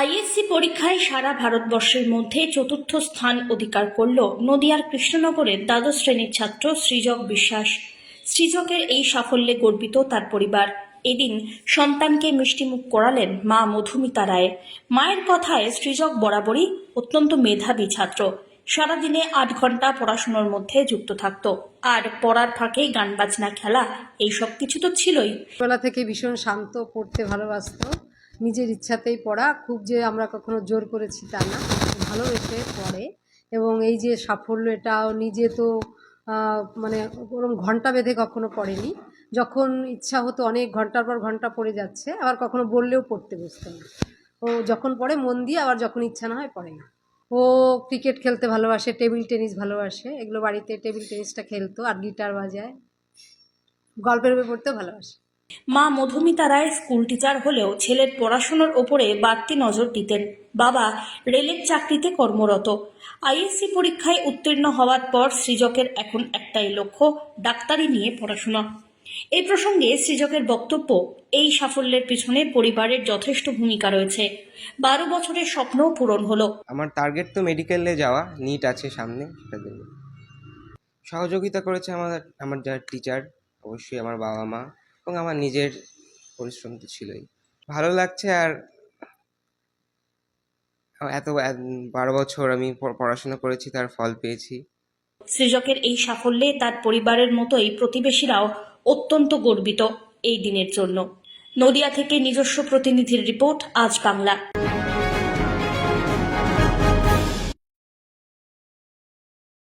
ISC পরীক্ষায় সারা ভারতবর্ষের মধ্যে চতুর্থ স্থান অধিকার করল নদিয়ার কৃষ্ণনগরের দ্বাদশ শ্রেণির ছাত্র সৃজক বিশ্বাস। সৃজকের এই সাফল্যে গর্বিত তার পরিবার। এদিন সন্তানকে মিষ্টিমুখ করালেন মা মধুমিতা রায়। মায়ের কথায় সৃজক বরাবরই অত্যন্ত মেধাবী ছাত্র। সারাদিনে আট ঘণ্টা পড়াশুনোর মধ্যে যুক্ত থাকত। আর পড়ার ফাঁকে গান বাজনা খেলা এই সব কিছু তো ছিলই। ছোটবেলা থেকে ভীষণ শান্ত, পড়তে ভালোবাসতো। নিজের ইচ্ছাতেই পড়া, খুব যে আমরা কখনো জোর করেছি তা না ভালোবেসে পড়ে। এবং এই যে সাফল্য এটাও নিজে তো মানে ওরকম ঘণ্টা বেঁধে কখনো পড়েনি। যখন ইচ্ছা হতো অনেক ঘণ্টার পর ঘণ্টা পড়ে যাচ্ছে, আবার কখনো বললেও পড়তে বসতো না। ও যখন পড়ে মন দিয়ে, আবার যখন ইচ্ছা না হয় পড়ে না। ও ক্রিকেট খেলতে ভালোবাসে, টেবিল টেনিস ভালোবাসে, এগুলো বাড়িতে টেবিল টেনিসটা খেলতো আর গিটার বাজায়। গল্পের বই পড়তেও ভালোবাসে। মা মধুমিতা রায় স্কুল টিচার হলেও ছেলের পড়াশোনার ওপরে বাড়তি নজর দিতেন। বাবা রেলের চাকরিতে কর্মরত। আইএসসি পরীক্ষায় উত্তীর্ণ হওয়ার পর সৃজকের এখন একটাই লক্ষ্য, ডাক্তারি নিয়ে পড়াশোনা। এই প্রসঙ্গে সৃজকের বক্তব্য, এই সাফল্যের পিছনে পরিবারের যথেষ্ট ভূমিকা রয়েছে। বারো বছরের স্বপ্নও পূরণ হলো। আমার টার্গেট তো মেডিকেলে যাওয়া নিট আছে সামনে সহযোগিতা করেছে আমার আমার যারা টিচার অবশ্যই আমার বাবা মা এবং আমার নিজের পরিশ্রম তো ছিলই। ভালো লাগছে আর এত বারো বছর আমি পড়াশোনা করেছি, তার ফল পেয়েছি। সৃজকের এই সাফল্যে তার পরিবারের মতোই প্রতিবেশীরাও অত্যন্ত গর্বিত এই দিনের জন্য। নদিয়া থেকে নিজস্ব প্রতিনিধির রিপোর্ট, আজ বাংলা।